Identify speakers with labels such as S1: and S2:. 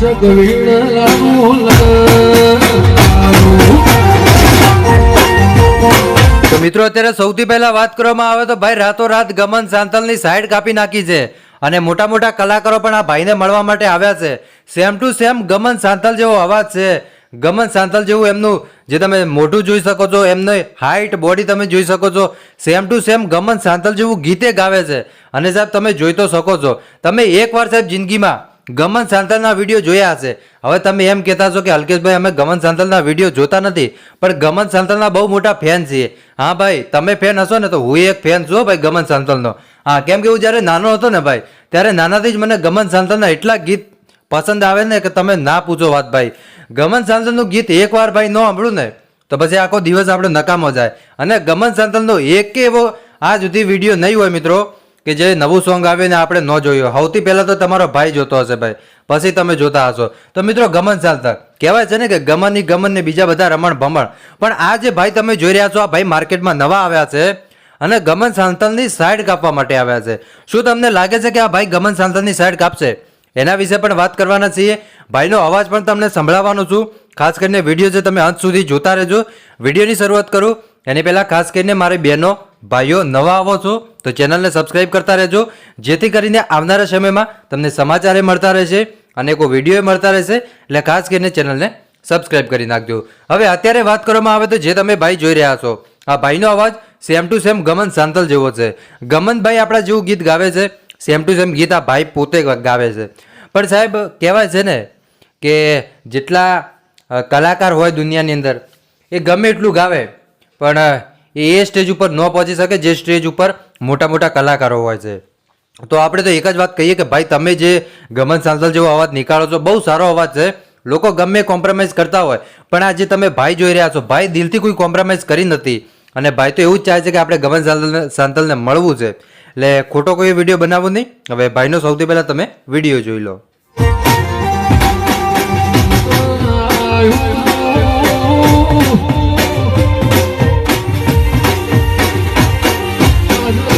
S1: તો મિત્રો, અત્યારે સૌથી પહેલા વાત કરવામાં આવે તો ભાઈ રાતોરાત ગમન સાંતલની સાઈડ કાપી નાખી છે અને મોટા મોટા કલાકારો પણ આ ભાઈને મળવા માટે આવ્યા છે. Same to same Gaman Santhal જેવો અવાજ છે. ગમન સાંતલ જેવું એમનું જે તમે મોઢું જોઈ શકો છો, એમની હાઇટ બોડી તમે જોઈ શકો છો. Same to same Gaman Santhal જેવું ગીતે ગાવે છે. અને સાહેબ, તમે જોઈ તો શકો છો. તમે એકવાર સાહેબ જિંદગીમાં ગમન સાંતલના વીડિયો જોયા હશે. હવે તમે એમ કહેતા છો કે હલકેશભાઈ અમે ગમન સાંતલના વીડિયો જોતા નથી, પણ ગમન સાંતલના બહુ મોટા ફેન છીએ. હા ભાઈ, તમે ફેન હશો ને તો હું એક ફેન છું ભાઈ ગમન સાંતલનો. હા, કેમ કે હું જ્યારે નાનો હતો ને ભાઈ, ત્યારે નાનાથી જ મને ગમન સાંતલના એટલા ગીત પસંદ આવે ને કે તમે ના પૂછો વાત ભાઈ. ગમન સાંતલનું ગીત એકવાર ભાઈ ન સાંભળું ને, તો પછી આખો દિવસ આપણે નકામો જાય. અને ગમન સાંતલનો એક એવો આ સુધી વીડિયો નહીં હોય મિત્રો. કે જે નવું સોંગ આવ્યું ને આપણે ન જોયું. સૌથી પહેલા તો તમારો ભાઈ જોતો હશે ભાઈ. પછી તમે જોતા હશો. તો મિત્રો ગમન ચાલતા. કહેવાય છે ને કે ગમનની ગમન ને બીજા બધા રમણ ભમણ. પણ આ જે ભાઈ તમે જોઈ રહ્યા છો, આ ભાઈ માર્કેટમાં નવા આવ્યા છે અને ગમન સાંતલની સાઈડ કાપવા માટે આવ્યા છે. શું તમને લાગે છે કે આ ભાઈ ગમન સાંતલની સાઈડ કાપશે? એના વિશે પણ વાત કરવાના છીએ. ભાઈનો અવાજ પણ તમને સંભળાવવાનો છું. ખાસ કરીને વીડિયો જે તમે અંત સુધી જોતા રહેજો. વિડીયોની શરૂઆત કરું. એની પહેલાં ખાસ કરીને મારી બહેનો ભાઈઓ, નવા આવો છો તો ચેનલને સબસ્ક્રાઈબ કરતા રહેજો, જેથી કરીને આવનારા સમયમાં તમને સમાચારે મળતા રહેશે અને કોઈ વીડિયો મળતા રહેશે, એટલે ખાસ કરીને ચેનલને સબસ્ક્રાઈબ કરી નાખજો. હવે અત્યારે વાત કરવામાં આવે તો જે તમે ભાઈ જોઈ રહ્યા છો, આ ભાઈનો અવાજ same to same Gaman Santhal જેવો છે. ગમનભાઈ આપણા જેવું ગીત ગાવે છે, સેમ ટુ સેમ ગીત આ ભાઈ પોતે ગાવે છે. પણ સાહેબ, કહેવાય છે ને કે જેટલા કલાકાર હોય દુનિયાની અંદર, એ ગમે એટલું ગાવે, પણ એ એ સ્ટેજ ઉપર ન પહોંચી શકે, જે સ્ટેજ ઉપર મોટા મોટા કલાકારો હોય છે. તો આપણે તો એક જ વાત કહીએ કે ભાઈ, તમે જે ગમન સાંસલ જેવો અવાજ નીકાળો છો, બહુ સારો અવાજ છે. લોકો ગમે કોમ્પ્રોમાઇઝ કરતા હોય, પણ આજે તમે ભાઈ જોઈ રહ્યા છો, ભાઈ દિલથી કોઈ કોમ્પ્રોમાઇઝ કરી નથી. અને ભાઈ તો એવું જ ચાહે છે કે આપણે ગમન સાંતલને સાંતલને મળવું છે. એટલે ખોટો કોઈ વીડિયો બનાવવો નહીં. હવે ભાઈનો સૌથી પહેલાં તમે વીડિયો જોઈ લો. Lord.